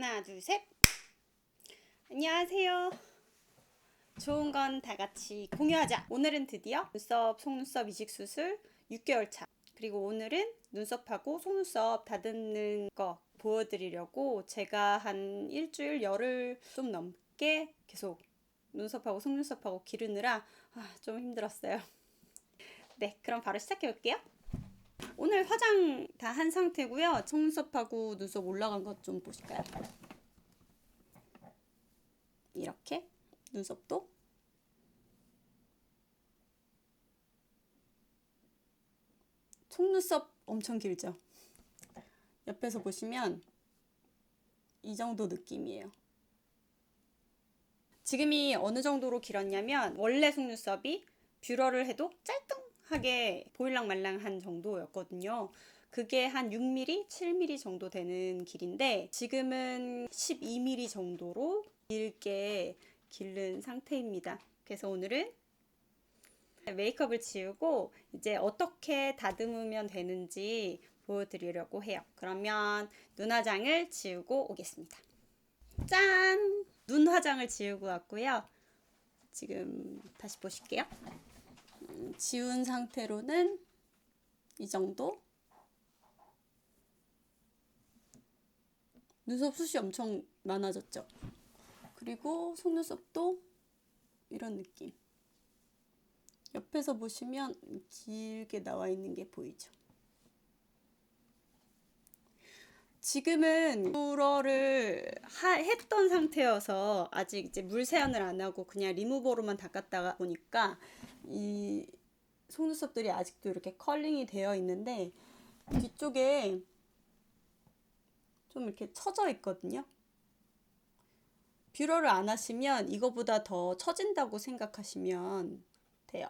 하나, 둘, 셋. 안녕하세요. 좋은 건 다 같이 공유하자. 오늘은 드디어 눈썹, 속눈썹 이식 수술 6개월 차. 그리고 오늘은 눈썹하고 속눈썹 다듬는 거 보여드리려고 제가 한 일주일 열흘 좀 넘게 계속 눈썹하고 속눈썹하고 기르느라 아, 좀 힘들었어요. 네, 그럼 바로 시작해 볼게요. 오늘 화장 다 한 상태고요. 속눈썹하고 눈썹 올라간 것 좀 보실까요? 이렇게 눈썹도 속눈썹 엄청 길죠? 옆에서 보시면 이 정도 느낌이에요. 지금이 어느 정도로 길었냐면 원래 속눈썹이 뷰러를 해도 짤뚱 하게 보일랑 말랑한 정도였거든요. 그게 한 6mm, 7mm 정도 되는 길인데 지금은 12mm 정도로 길게 기른 상태입니다. 그래서 오늘은 메이크업을 지우고 이제 어떻게 다듬으면 되는지 보여드리려고 해요. 그러면 눈 화장을 지우고 오겠습니다. 짠! 눈 화장을 지우고 왔고요. 지금 다시 보실게요. 음, 지운 상태로는 이 정도. 눈썹 숱이 엄청 많아졌죠. 그리고 속눈썹도 이런 느낌. 옆에서 보시면 길게 나와 있는 게 보이죠. 지금은 하, 했던 상태여서 아직 이제 물 세안을 안 하고 그냥 리무버로만 닦았다가 보니까 이 속눈썹들이 아직도 이렇게 컬링이 되어 있는데 뒤쪽에 좀 이렇게 처져 있거든요. 뷰러를 안 하시면 이거보다 더 처진다고 생각하시면 돼요.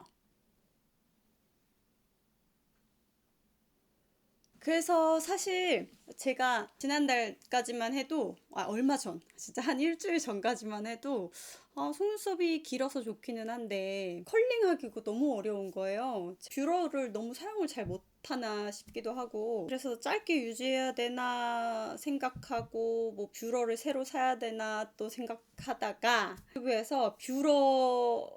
그래서 사실 제가 지난달까지만 해도 아 얼마 전 진짜 한 일주일 전까지만 해도 아 속눈썹이 길어서 좋기는 한데 컬링하기가 너무 어려운 거예요. 뷰러를 너무 사용을 잘 못하나 싶기도 하고 그래서 짧게 유지해야 되나 생각하고 뭐 뷰러를 새로 사야 되나 또 생각하다가 유튜브에서 뷰러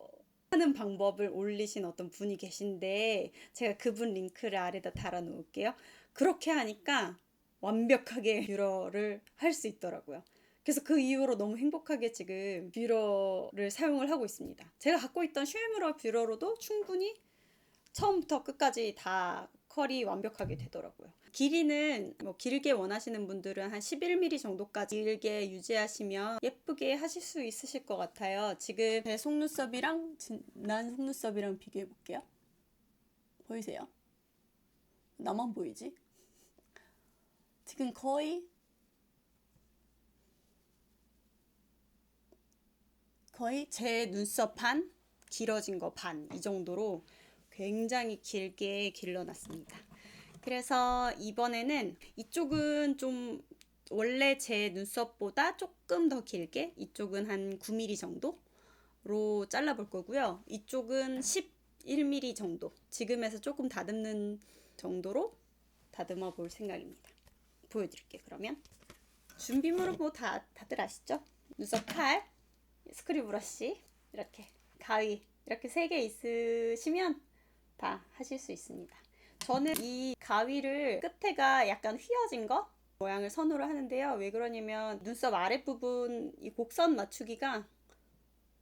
하는 방법을 올리신 어떤 분이 계신데 제가 그분 링크를 아래다 달아 놓을게요. 그렇게 하니까 완벽하게 뷰러를 할 수 있더라고요. 그래서 그 이후로 너무 행복하게 지금 뷰러를 사용을 하고 있습니다. 제가 갖고 있던 슈에무러 뷰러로도 충분히 처음부터 끝까지 다 컬이 완벽하게 되더라고요. 길이는 뭐 길게 원하시는 분들은 한 11mm 정도까지 길게 유지하시면 예쁘게 하실 수 있으실 것 같아요. 지금 제 속눈썹이랑 난 속눈썹이랑 비교해 볼게요. 보이세요? 나만 보이지? 지금 거의 거의 제 눈썹 반, 길어진 거 반 이 정도로 굉장히 길게 길러놨습니다. 그래서 이번에는 이쪽은 좀 원래 제 눈썹보다 조금 더 길게 이쪽은 한 9mm 정도로 잘라볼 거고요. 이쪽은 11mm 정도 지금에서 조금 다듬는 정도로 다듬어 볼 생각입니다. 보여드릴게요. 그러면 준비물은 뭐 다 다들 아시죠? 눈썹 칼, 스크류 브러쉬, 이렇게 가위 이렇게 세 개 있으시면 다 하실 수 있습니다. 저는 이 가위를 끝에가 약간 휘어진 거 모양을 선호를 하는데요. 왜 그러냐면 눈썹 아랫부분 이 곡선 맞추기가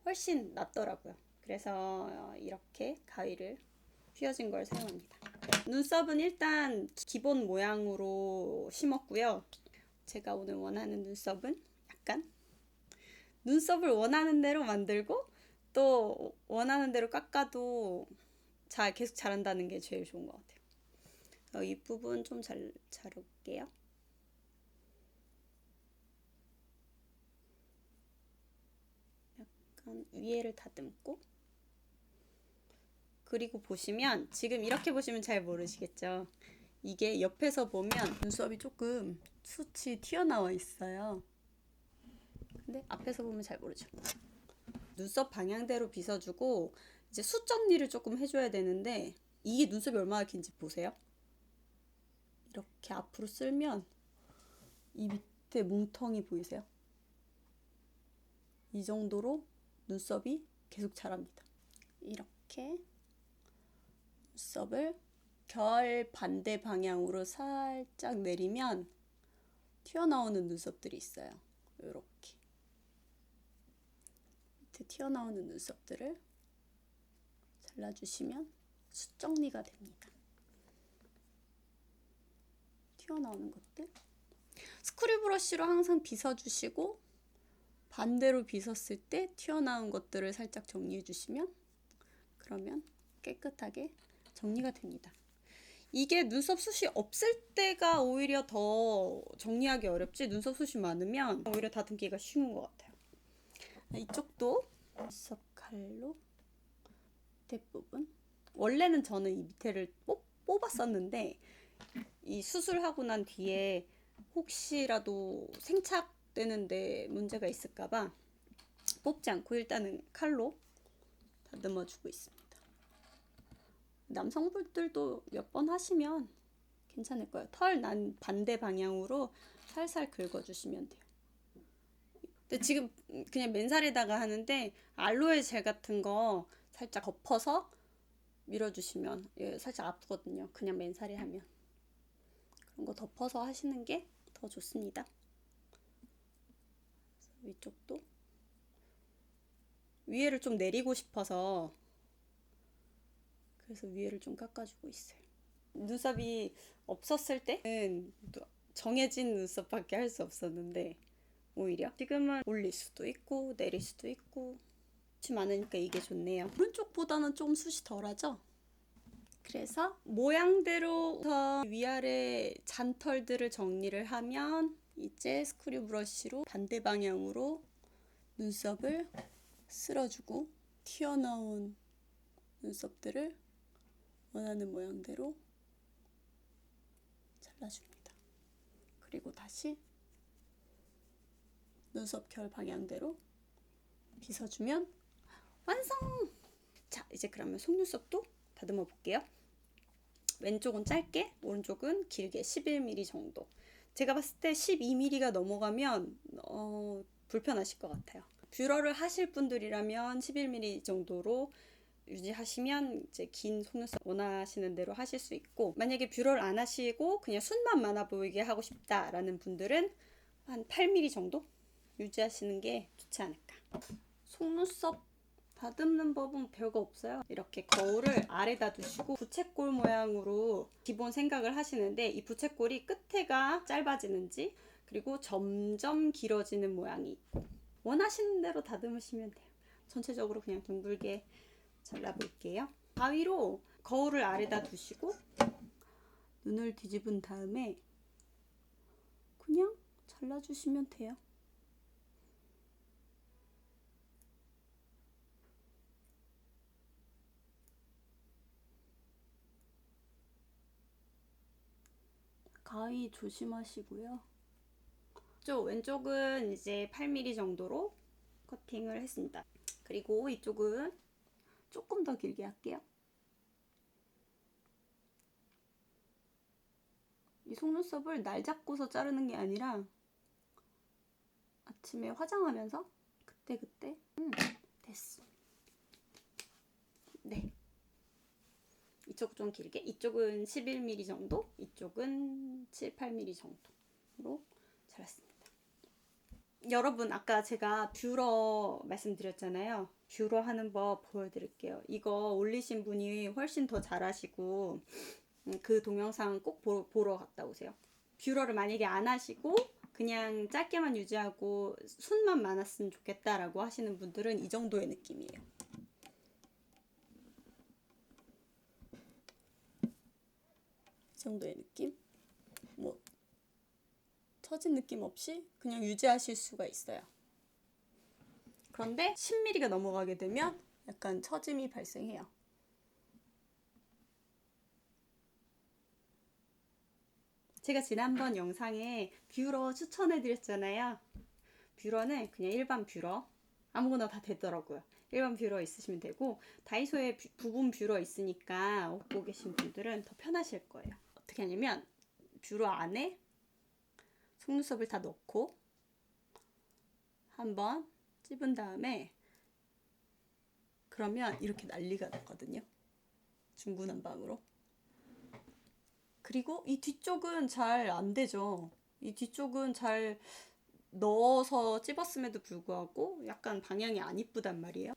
훨씬 낫더라고요. 그래서 이렇게 가위를 휘어진 걸 사용합니다. 눈썹은 일단 기본 모양으로 심었고요. 제가 오늘 원하는 눈썹은 약간 눈썹을 원하는 대로 만들고 또 원하는 대로 깎아도 잘 계속 자란다는 게 제일 좋은 것 같아요. 어, 이 부분 좀 잘 자를게요. 약간 위에를 다듬고 그리고 보시면 지금 이렇게 보시면 잘 모르시겠죠. 이게 옆에서 보면 눈썹이 조금 숱이 튀어나와 있어요. 근데 앞에서 보면 잘 모르죠. 눈썹 방향대로 빗어주고 이제 숱 정리를 조금 해줘야 되는데 이게 눈썹이 얼마나 긴지 보세요. 이렇게 앞으로 쓸면 이 밑에 뭉텅이 보이세요? 이 정도로 눈썹이 계속 자랍니다. 이렇게 눈썹을 결 반대 방향으로 살짝 내리면 튀어나오는 눈썹들이 있어요. 이렇게 밑에 튀어나오는 눈썹들을 잘라주시면 숱정리가 됩니다. 튀어나오는 것들 스크류 브러쉬로 항상 빗어주시고 반대로 빗었을 때 튀어나온 것들을 살짝 정리해 주시면 그러면 깨끗하게 정리가 됩니다. 이게 눈썹 숱이 없을 때가 오히려 더 정리하기 어렵지 눈썹 숱이 많으면 오히려 다듬기가 쉬운 것 같아요. 이쪽도 눈썹 칼로 밑에 부분 원래는 저는 이 밑에를 뽑, 뽑았었는데 이 수술하고 난 뒤에 혹시라도 생착되는데 문제가 있을까봐 뽑지 않고 일단은 칼로 다듬어 주고 있습니다. 남성분들도 몇 번 하시면 괜찮을 거예요. 털 난 반대 방향으로 살살 긁어 주시면 돼요. 근데 지금 그냥 맨살에다가 하는데 알로에 젤 같은 거 살짝 덮어서 밀어주시면 예, 살짝 아프거든요. 그냥 맨살에 하면 그런 거 덮어서 하시는 게 더 좋습니다. 위쪽도 위에를 좀 내리고 싶어서 그래서 위에를 좀 깎아주고 있어요. 눈썹이 없었을 때는 정해진 눈썹밖에 할 수 없었는데 오히려 지금은 올릴 수도 있고 내릴 수도 있고 숱이 많으니까 이게 좋네요. 오른쪽보다는 좀 숱이 덜하죠? 그래서 모양대로 위아래 잔털들을 정리를 하면 이제 스크류 브러쉬로 반대 방향으로 눈썹을 쓸어주고 튀어나온 눈썹들을 원하는 모양대로 잘라줍니다. 그리고 다시 눈썹 결 방향대로 빗어주면 완성! 자, 이제 그러면 속눈썹도 다듬어 볼게요. 왼쪽은 짧게, 오른쪽은 길게 11mm 정도. 제가 봤을 때 12mm가 넘어가면 어, 불편하실 것 같아요. 뷰러를 하실 분들이라면 11mm 정도로 유지하시면 이제 긴 속눈썹 원하시는 대로 하실 수 있고 만약에 뷰러를 안 하시고 그냥 순만 많아 보이게 하고 싶다라는 분들은 한 8mm 정도 유지하시는 게 좋지 않을까. 속눈썹 다듬는 법은 별거 없어요. 이렇게 거울을 아래다 두시고 부채꼴 모양으로 기본 생각을 하시는데 이 부채꼴이 끝에가 짧아지는지 그리고 점점 길어지는 모양이 원하시는 대로 다듬으시면 돼요. 전체적으로 그냥 둥글게 잘라볼게요. 가위로 거울을 아래다 두시고 눈을 뒤집은 다음에 그냥 잘라주시면 돼요. 가위 조심하시고요. 쪽 왼쪽은 이제 8mm 정도로 커팅을 했습니다. 그리고 이쪽은 조금 더 길게 할게요. 이 속눈썹을 날 잡고서 자르는 게 아니라 아침에 화장하면서 그때그때 음, 됐어. 네. 이쪽 좀 길게, 이쪽은 11mm 정도, 이쪽은 7, 8mm 정도로 잘랐습니다. 여러분 아까 제가 뷰러 말씀드렸잖아요. 뷰러 하는 법 보여드릴게요. 이거 올리신 분이 훨씬 더 잘하시고 음, 그 동영상 꼭 보, 보러 갔다 오세요. 뷰러를 만약에 안 하시고 그냥 짧게만 유지하고 순만 많았으면 좋겠다라고 하시는 분들은 이 정도의 느낌이에요. 정도의 느낌? 뭐 처진 느낌 없이 그냥 유지하실 수가 있어요. 그런데 10mm가 넘어가게 되면 약간 처짐이 발생해요. 제가 지난번 영상에 뷰러 추천해 드렸잖아요. 뷰러는 그냥 일반 뷰러 아무거나 다 되더라고요. 일반 뷰러 있으시면 되고 다이소에 뷰- 부분 뷰러 있으니까 얻고 계신 분들은 더 편하실 거예요. 어떻게 하냐면 뷰러 안에 속눈썹을 다 넣고 한번 찝은 다음에 그러면 이렇게 난리가 났거든요. 중구난방으로. 그리고 이 뒤쪽은 잘 안 되죠. 이 뒤쪽은 잘 넣어서 찝었음에도 불구하고 약간 방향이 안 이쁘단 말이에요.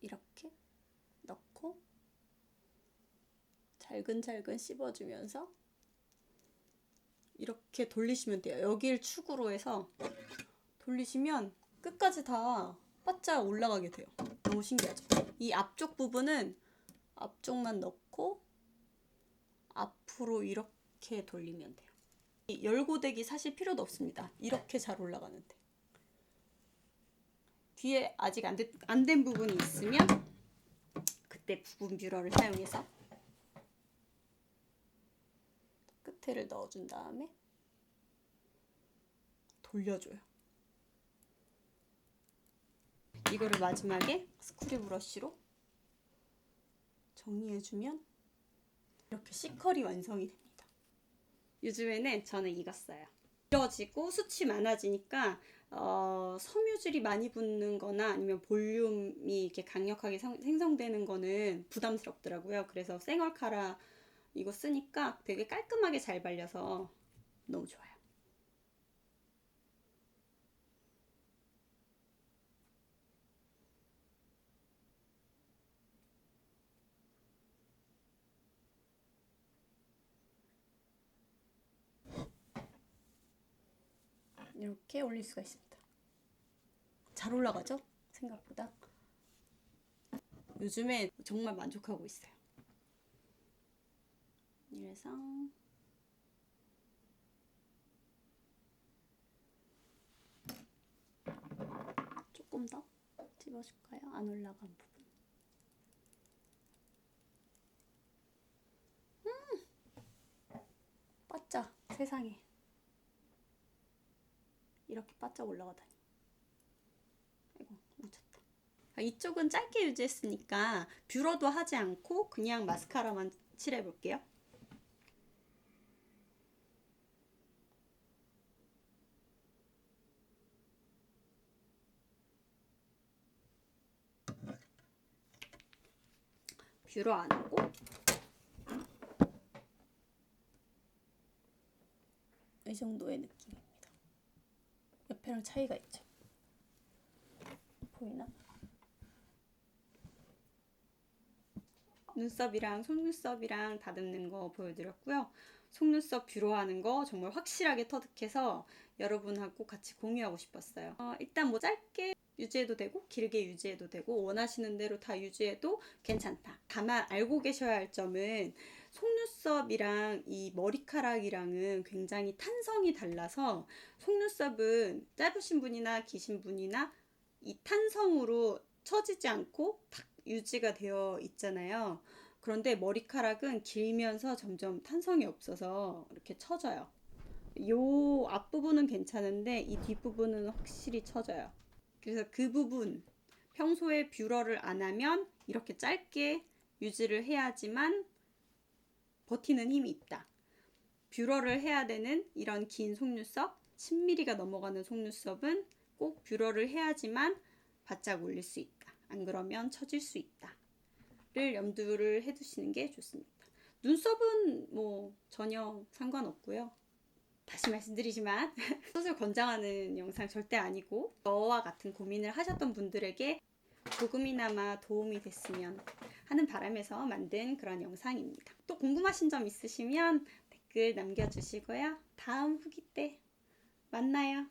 이렇게 넣고 잘근잘근 씹어주면서 이렇게 돌리시면 돼요. 여기를 축으로 해서 돌리시면 끝까지 다 바짝 올라가게 돼요. 너무 신기하죠? 이 앞쪽 부분은 앞쪽만 넣고 앞으로 이렇게 돌리면 돼요. 이 열고데기 사실 필요도 없습니다. 이렇게 잘 올라가는데. 뒤에 아직 안된 부분이 있으면 그때 부분 뷰러를 사용해서 끝에를 넣어준 다음에 돌려줘요. 이거를 마지막에 스크류 브러쉬로 정리해주면 이렇게 C컬이 완성이 됩니다. 요즘에는 저는 이거 써요. 길어지고 숱이 많아지니까 어, 섬유질이 많이 붙는 거나 아니면 볼륨이 이렇게 강력하게 성- 생성되는 거는 부담스럽더라고요. 그래서 생얼카라 이거 쓰니까 되게 깔끔하게 잘 발려서 너무 좋아요. 이렇게 올릴 수가 있습니다. 잘 올라가죠? 생각보다. 요즘에 정말 만족하고 있어요. 이래서 조금 더 집어줄까요? 안 올라간 부분. 음! 바짝 세상에 이렇게 바짝 올라가다니. 아이고 묻혔다. 아, 이쪽은 짧게 유지했으니까 뷰러도 하지 않고 그냥 마스카라만 칠해 볼게요. 뷰러 안 하고 이 정도의 느낌입니다. 옆에랑 차이가 있죠. 보이나? 눈썹이랑 속눈썹이랑 다듬는 거 보여드렸고요. 속눈썹 뷰러하는 거 정말 확실하게 터득해서 여러분하고 같이 공유하고 싶었어요. 어, 일단 뭐 짧게 유지해도 되고 길게 유지해도 되고 원하시는 대로 다 유지해도 괜찮다. 다만 알고 계셔야 할 점은 속눈썹이랑 이 머리카락이랑은 굉장히 탄성이 달라서 속눈썹은 짧으신 분이나 기신 분이나 이 탄성으로 처지지 않고 탁 유지가 되어 있잖아요. 그런데 머리카락은 길면서 점점 탄성이 없어서 이렇게 처져요. 요 앞부분은 괜찮은데 이 뒷부분은 확실히 처져요. 그래서 그 부분 평소에 뷰러를 안 하면 이렇게 짧게 유지를 해야지만 버티는 힘이 있다. 뷰러를 해야 되는 이런 긴 속눈썹, 10mm가 넘어가는 속눈썹은 꼭 뷰러를 해야지만 바짝 올릴 수 있다. 안 그러면 처질 수 있다. 를 염두를 해두시는 게 좋습니다. 눈썹은 뭐 전혀 상관없고요. 다시 말씀드리지만 수술 권장하는 영상 절대 아니고 저와 같은 고민을 하셨던 분들에게 조금이나마 도움이 됐으면 하는 바람에서 만든 그런 영상입니다. 또 궁금하신 점 있으시면 댓글 남겨주시고요. 다음 후기 때 만나요.